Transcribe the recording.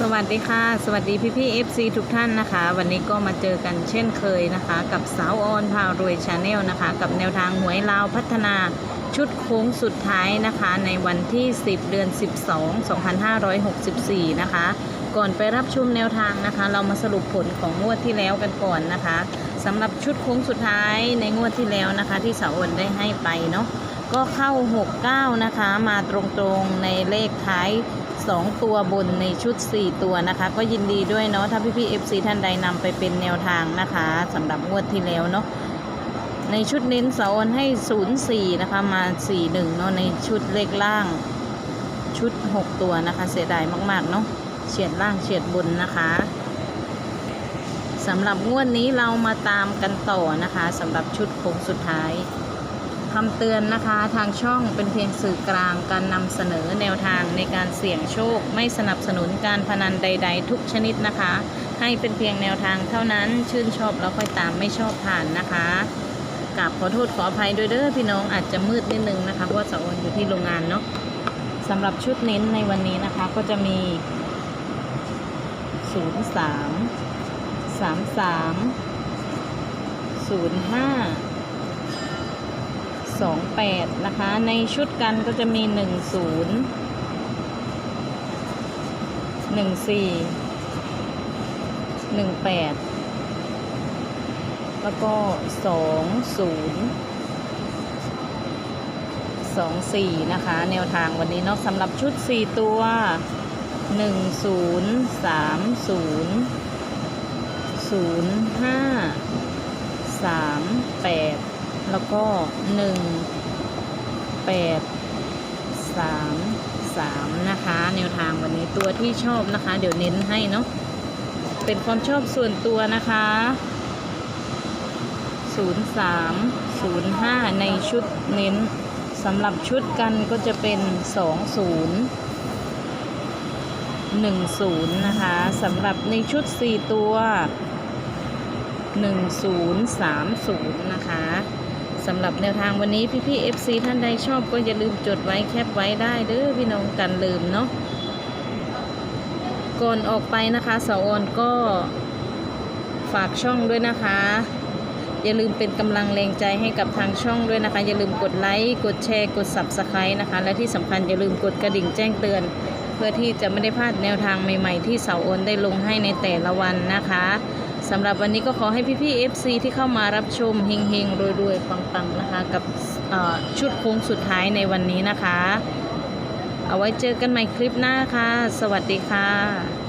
สวัสดีค่ะ สวัสดีพี่พี่ๆ FC ทุกท่านนะคะ วันนี้ก็มาเจอกันเช่นเคยนะคะ กับสาวออนพารวยชาแนลนะคะ กับแนวทางหวยลาวพัฒนาชุดโค้งสุดท้ายนะคะ ในวันที่ 10 เดือน 12 2564 นะคะ ก่อนไปรับชมแนวทางนะคะ เรามาสรุปผลของงวดที่แล้วกันก่อนนะคะสำหรับชุดโค้งสุดท้ายในงวดที่แล้วนะคะ ที่สาวออนได้ให้ไปเนาะก็เข้า 69 นะคะ มาตรงๆในเลขท้าย 2 ตัวบนในชุด 4 ตัวนะคะ ก็ยินดีด้วยเนาะถ้าพี่ๆ FC ท่านใดนำไปเป็นแนวทางนะคะสำหรับงวดที่แล้วเนาะในชุดเน้นเสาออนให้ 04 นะคะ มา 41เนาะในชุดเลขล่างชุด 6 ตัวนะคะ เสียดายมากๆเนาะเฉียดล่างเฉียดบนนะคะสำหรับงวดนี้เรามาตามกันต่อนะคะสำหรับชุดโค้งสุดท้าย คำเตือนนะคะทางช่องเป็นเพียงสื่อกลางการนำเสนอแนวทางในการเสี่ยงโชค ไม่สนับสนุนการพนันใด ๆ ทุกชนิดนะคะ ให้เป็นเพียงแนวทางเท่านั้นชื่นชอบแล้วค่อยตามไม่ชอบผ่านนะคะกราบขอโทษขออภัยด้วยเด้อพี่น้องอาจจะมืดนิดนึงนะคะเพราะว่าสาวอนอยู่ที่โรงงานเนาะสำหรับชุดเน้นในวันนี้นะคะก็จะมี 0 3 3 28 นะคะ ในชุดกันก็จะมี 10 14 18 แล้วก็ 20 24 นะคะ แนวทางวันนี้เนาะสำหรับชุด 4 ตัว 10 30 05 38 แล้วก็หนึ่งแปดสามสามนะคะ แนวทางวันนี้ตัวที่ชอบนะคะ เดี๋ยวเน้นให้เนาะเป็นความชอบส่วนตัวนะคะศูนย์สามศูนย์ห้าในชุดเน้นสำหรับชุดกันก็จะเป็นสองศูนย์หนึ่งศูนย์นะคะสำหรับในชุดสี่ตัวหนึ่งศูนย์สามศูนย์นะคะ สำหรับแนวทางวันนี้พี่ๆ FC ท่านใดชอบก็อย่าลืมจดไว้แคปไว้ได้เด้อพี่น้องกันลืมเนาะก่อนออกไปนะคะสาวออนก็ฝากช่องด้วยนะคะ อย่าลืมเป็นกำลังแรงใจให้กับทางช่องด้วยนะคะ อย่าลืมกดไลค์กดแชร์กด Subscribe นะคะ และที่สำคัญอย่าลืมกดกระดิ่งแจ้งเตือน เพื่อที่จะไม่ได้พลาดแนวทางใหม่ ๆ ที่เสาโอนได้ลงให้ในแต่ละวันนะคะ สำหรับวันนี้ก็ขอให้พี่ๆ FC ที่เข้ามารับชมเฮงๆรวยๆปังๆนะคะ กับชุดโค้งสุดท้ายในวันนี้นะคะ เอาไว้เจอกันใหม่คลิปหน้าค่ะ สวัสดีค่ะ